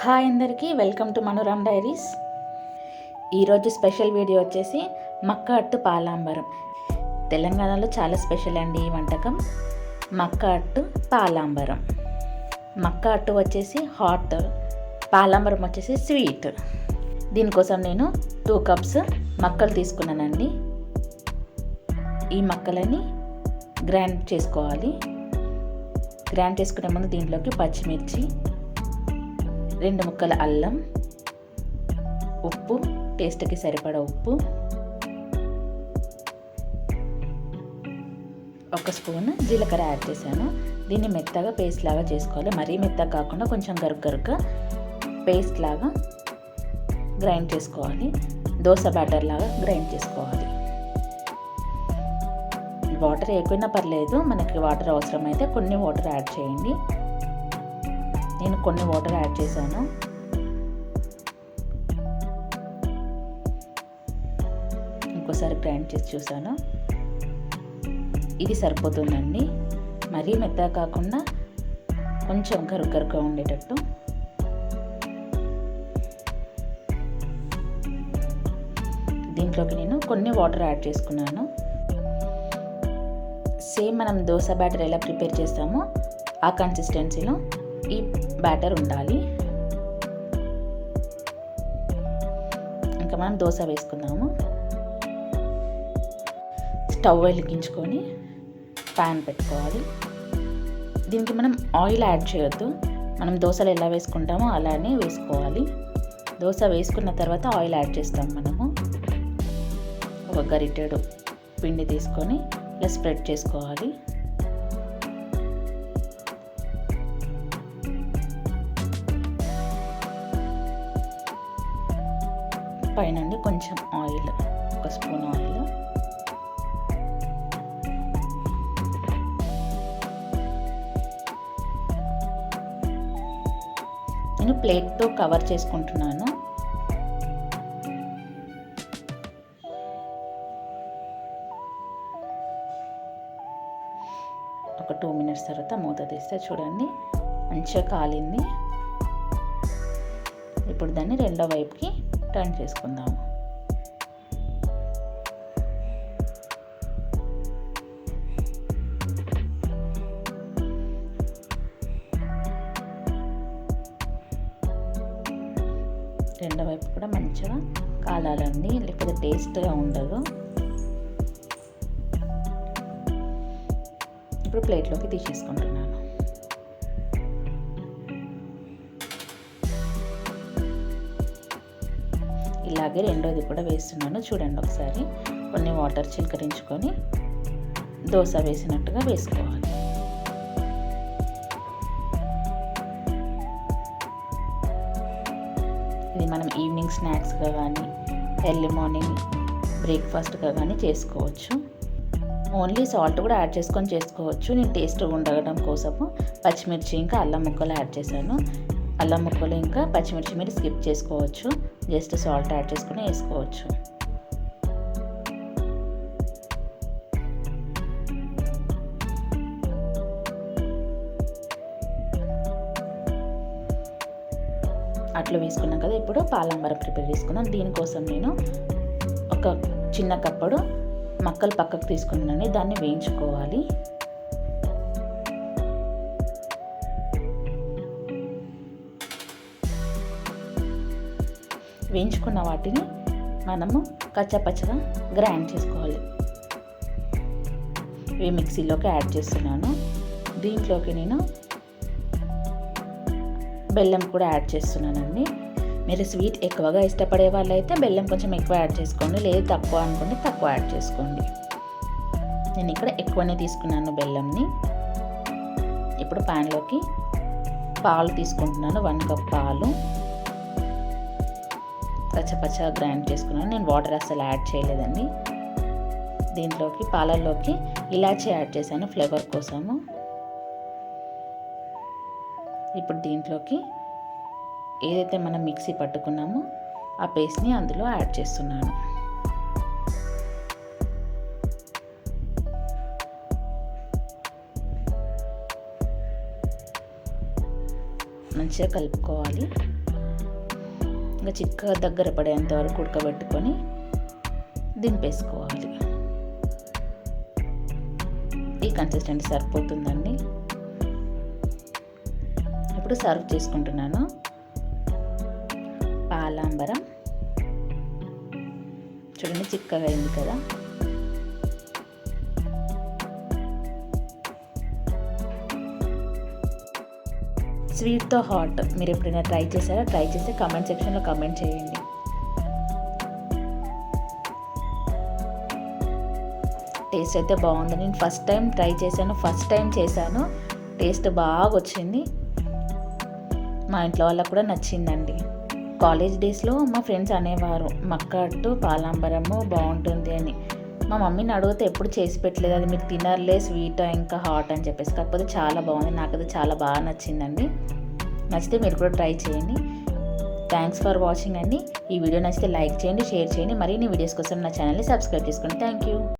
Hi అందరికీ welcome to Manoram diaries. ఈరోజు special video వచ్చేసి మక్క అట్టు పాలాంబరం. తెలంగాణలో చాలా స్పెషల్ అండి ఈ వంటకం. మక్క అట్టు పాలాంబరం. మక్క అట్టు వచ్చేసి హాట్ పాలాంబరం వచ్చేసి స్వీట్. దీనికోసం నేను టూ కప్స్ మక్కలు తీసుకున్నానండి. ఈ మక్కలని గ్రైండ్ చేసుకోవాలి. గ్రైండ్ చేసుకునే ముందు దీంట్లోకి పచ్చిమిర్చి రెండు ముక్కల అల్లం ఉప్పు టేస్ట్కి సరిపడా ఉప్పు ఒక స్పూన్ జీలకర్ర యాడ్ చేశాను. దీన్ని మెత్తగా పేస్ట్ లాగా చేసుకోవాలి. మరీ మెత్తగా కాకుండా కొంచెం గరుక్ పేస్ట్ లాగా గ్రైండ్ చేసుకోవాలి. దోశ బ్యాటర్ లాగా గ్రైండ్ చేసుకోవాలి. వాటర్ ఎక్కువైనా పర్లేదు. మనకి వాటర్ అవసరమైతే కొన్ని వాటర్ యాడ్ చేయండి. నేను కొన్ని వాటర్ యాడ్ చేశాను. ఇంకోసారి గ్రైండ్ చేసి చూసాను ఇది సరిపోతుందండి. మరీ మెత్తగా కాకుండా కొంచెం కరుకరుగా ఉండేటట్టు. దీంట్లోకి నేను కొన్ని వాటర్ యాడ్ చేసుకున్నాను. సేమ్ మనం దోశ బ్యాటర్ ఎలా ప్రిపేర్ చేస్తామో ఆ కన్సిస్టెన్సీలో ఈ బ్యాటర్ ఉండాలి. ఇంకా మనం దోశ వేసుకుందాము. స్టవ్ వెలిగించుకొని ప్యాన్ పెట్టుకోవాలి. దీనికి మనం ఆయిల్ యాడ్ చేయొద్దు. మనం దోశలు ఎలా వేసుకుంటామో అలానే వేసుకోవాలి. దోశ వేసుకున్న తర్వాత ఆయిల్ యాడ్ చేస్తాం మనము. ఒక గరిటెడు పిండి తీసుకొని ఇలా స్ప్రెడ్ చేసుకోవాలి. పైన కొంచెం ఆయిల్ ఒక స్పూన్ ఆయిల్. నేను ప్లేట్తో కవర్ చేసుకుంటున్నాను. ఒక టూ మినిట్స్ తర్వాత మూత తీస్తే చూడండి మంచిగా కాలింది. ఇప్పుడు దాన్ని రెండో వైపుకి టర్న్ చేసుకుందాము. రెండో వైపు కూడా మంచిగా కాలాలండి లేకపోతే టేస్ట్గా ఉండదు. ఇప్పుడు ప్లేట్లోకి తీసేసుకుంటున్నాను. అలాగే రెండోది కూడా వేస్తున్నాను. చూడండి ఒకసారి. కొన్ని వాటర్ చిలకరించుకొని దోశ వేసినట్టుగా వేసుకోవాలి. ఇది మనం ఈవినింగ్ స్నాక్స్గా కానీ ఎర్లీ మార్నింగ్ బ్రేక్ఫాస్ట్గా కానీ చేసుకోవచ్చు. ఓన్లీ సాల్ట్ కూడా యాడ్ చేసుకొని చేసుకోవచ్చు. నేను టేస్ట్ ఉండడం కోసము పచ్చిమిర్చి ఇంకా అల్లం ముక్కలు యాడ్ చేశాను. అల్లం ముక్కలు ఇంకా పచ్చిమిర్చి మీరు స్కిప్ చేసుకోవచ్చు. జస్ట్ సాల్ట్ యాడ్ చేసుకుని వేసుకోవచ్చు. అట్లా వేసుకున్నాం కదా ఇప్పుడు పాలంబరం ప్రిపేర్ చేసుకున్నాను దీనికోసం నేను ఒక చిన్న కప్పుడు మక్కలు పక్కకు తీసుకున్నాను దాన్ని వేయించుకోవాలి. వేయించుకున్న వాటిని మనము కచ్చపచ్చగా గ్రైండ్ చేసుకోవాలి. ఇవి మిక్సీలోకి యాడ్ చేస్తున్నాను. దీంట్లోకి నేను బెల్లం కూడా యాడ్ చేస్తున్నానండి. మీరు స్వీట్ ఎక్కువగా ఇష్టపడే వాళ్ళైతే బెల్లం కొంచెం ఎక్కువ యాడ్ చేసుకోండి. లేదు తక్కువ అనుకుంటే తక్కువ యాడ్ చేసుకోండి. నేను ఇక్కడ ఎక్కువనే తీసుకున్నాను బెల్లంని. ఇప్పుడు ప్యాన్లోకి పాలు తీసుకుంటున్నాను. వన్ కప్ పాలు. పచ్చపచ్చగా గ్రైండ్ చేసుకున్నాను. నేను వాటర్ అసలు యాడ్ చేయలేదండి. దీంట్లోకి పాలల్లోకి ఇలాచీ యాడ్ చేశాను ఫ్లేవర్ కోసము. ఇప్పుడు దీంట్లోకి ఏదైతే మనం మిక్సీ పట్టుకున్నామో ఆ పేస్ట్ని అందులో యాడ్ చేస్తున్నాను. మంచిగా కలుపుకోవాలి. ఇంకా చిక్కగా దగ్గర పడేంత వరకు ఉడకబెట్టుకొని దింపేసుకోవాలి. ఈ కన్సిస్టెంట్ సరిపోతుందండి. ఇప్పుడు సర్వ్ చేసుకుంటున్నాను. పాలాంబరం. చూడండి చిక్కగా అయింది కదా. స్వీట్తో హాట్. మీరు ఎప్పుడైనా ట్రై చేశారా? ట్రై చేస్తే కమెంట్ సెక్షన్లో కమెంట్ చేయండి. టేస్ట్ అయితే బాగుంది. నేను ఫస్ట్ టైం ట్రై చేశాను. ఫస్ట్ టైం చేశాను. టేస్ట్ బాగా వచ్చింది. మా ఇంట్లో వాళ్ళకు కూడా నచ్చిందండి. కాలేజ్ డేస్లో మా ఫ్రెండ్స్ అనేవారు. మక్కట్టు పాలాంబరము బాగుంటుంది అని. మా మమ్మీని అడిగితే ఎప్పుడు చేసి పెట్టలేదు. అది మీరు తినర్లే స్వీట్ ఇంకా హాట్ అని చెప్పేసి. కాకపోతే చాలా బాగుంది. నాకు అది చాలా బాగా నచ్చిందండి. నచ్చితే మీరు కూడా ట్రై చేయండి. థ్యాంక్స్ ఫర్ వాచింగ్ అండి. ఈ వీడియో నచ్చితే లైక్ చేయండి షేర్ చేయండి. మరిన్ని వీడియోస్ కోసం నా ఛానల్ని సబ్స్క్రైబ్ చేసుకోండి. Thank you